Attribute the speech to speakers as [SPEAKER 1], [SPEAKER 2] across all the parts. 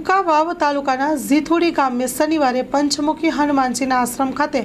[SPEAKER 1] કુકાવાવ તાલુકાના ઝીથુડી ગામે શનિવારે પંચમુખી હનુમાનજીના આશ્રમ ખાતે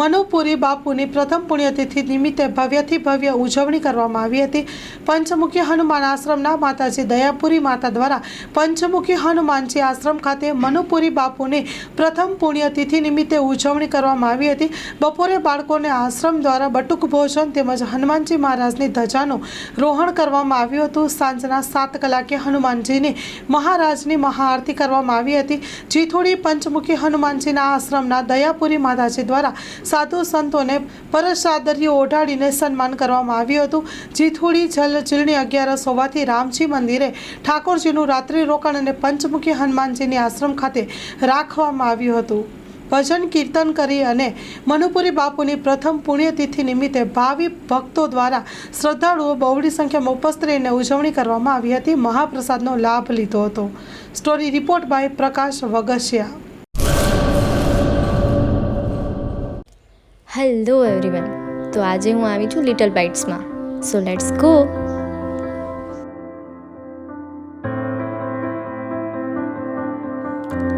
[SPEAKER 1] મનુપુરી બાપુની પ્રથમ પુણ્યતિથિ નિમિત્તે ભવ્યથી ભવ્ય ઉજવણી કરવામાં આવી હતી. પંચમુખી હનુમાન આશ્રમના માતાજી દયાપુરી માતા દ્વારા પંચમુખી હનુમાનજી આશ્રમ ખાતે મનુપુરી બાપુની પ્રથમ પુણ્યતિથિ નિમિત્તે ઉજવણી કરવામાં આવી હતી. બપોરે બાળકોને આશ્રમ દ્વારા બટુક ભોજન તેમજ હનુમાનજી મહારાજની ધજાનું રોહણ કરવામાં આવ્યું હતું. સાંજના સાત કલાકે હનુમાનજીની મહારાજની મહાઆરતી કરવામાં આવી હતી જીથોડી પંચમુખી હનુમાનજીના આશ્રમના દયાપુરી માતાજી દ્વારા સાધુ સંતોને પરસાદરીઓ ઓઢાડીને સન્માન કરવામાં આવ્યું હતું. જીથોડી જલ ચીલની અગિયારસ હોવાથી રામજી મંદિરે ઠાકોરજીનું રાત્રિ રોકાણ અને પંચમુખી હનુમાનજીની આશ્રમ ખાતે રાખવામાં આવ્યું હતું. ભજન કીર્તન કરી અને મનુપુરી બાપુની પ્રથમ પુણ્યતિથિ નિમિત્તે ભાવિ ભક્તો દ્વારા શ્રદ્ધાળુઓ બહોળી સંખ્યામાં ઉપસ્થિત રહીને ઉજવણી કરવામાં આવી હતી. મહાપ્રસાદનો લાભ લીધો હતો. Story report by Prakash Vagasiya.
[SPEAKER 2] Hello everyone તો આજે હું આવી છું લિટલ બાઇટ્સમાં સો લેટ્સ ગો